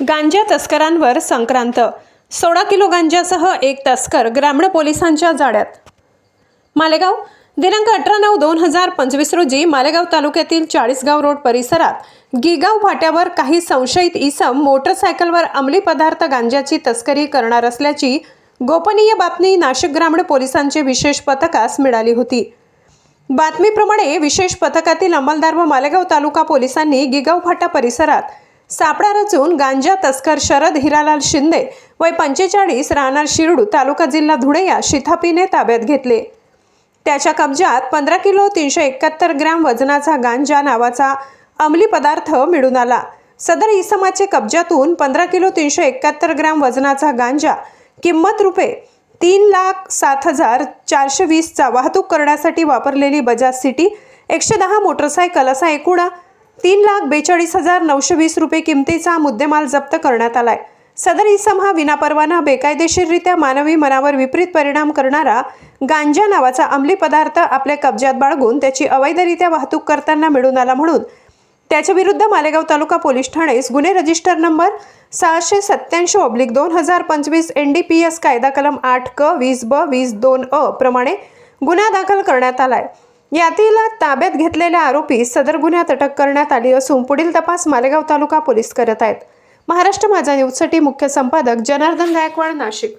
गांजा तस्करांवर संक्रांत. सोळा किलो गांजासह एक तस्कर ग्रामीण पोलिसांच्या जाळ्यात. मालेगाव दिनांक अठरा नऊ दोन हजार पंचवीस रोजी मालेगाव तालुक्यातील चाळीसगाव रोड परिसरात गिगाव फाट्यावर काही संशयित इसम मोटरसायकलवर अंमली पदार्थ गांजाची तस्करी करणार असल्याची गोपनीय बातमी नाशिक ग्रामीण पोलिसांचे विशेष पथकास मिळाली होती. बातमीप्रमाणे विशेष पथकातील अंमलदार व मालेगाव तालुका पोलिसांनी गिगाव फाटा परिसरात सापळा रचून गांजा तस्कर शरद हिरालाल शिंदे वय पंचेचाळीस राहणार शिरडू तालुका जिल्हा धुळे या शिथापीने ताब्यात घेतले. त्याच्या कब्जात पंधरा किलो तीनशे एकाहत्तर ग्रॅम वजनाचा गांजा नावाचा अंमली पदार्थ मिळून आला. सदर इसमाचे कब्जातून पंधरा किलो तीनशे एकाहत्तर ग्रॅम वजनाचा गांजा किंमत रुपये तीन लाख सात हजार चारशे वीसचा वाहतूक करण्यासाठी वापरलेली बजाज सिटी एकशे दहा मोटरसायकल असा एकूण तीन लाख बेचाळीस हजार नऊशे वीस रुपये किमतीचा मुद्देमाल जप्त करण्यात आलाय. सदर इसम हा विनापरवाना बेकायदेशीररित्या मानवी मनावर विपरीत परिणाम करणारा गांजा नावाचा अंमली पदार्थ आपल्या कब्जात बाळगून त्याची अवैधरित्या वाहतूक करताना मिळून आला म्हणून. त्याच्या विरुद्ध मालेगाव तालुका पोलीस ठाणेस गुन्हे रजिस्टर नंबर सहाशे सत्त्याऐंशी ऑब्लिक दोन हजार पंचवीस एन डी पी एस कायदा कलम आठ क वीस ब वीस दोन अ प्रमाणे गुन्हा दाखल करण्यात आला आहे यातीला ताब्यात घेतलेल्या आरोपी सदर गुन्ह्यात अटक करण्यात आली असून पुढील तपास मालेगाव तालुका पोलीस करत आहेत. महाराष्ट्र माझा न्यूजसाठी मुख्य संपादक जनार्दन गायकवाड नाशिक.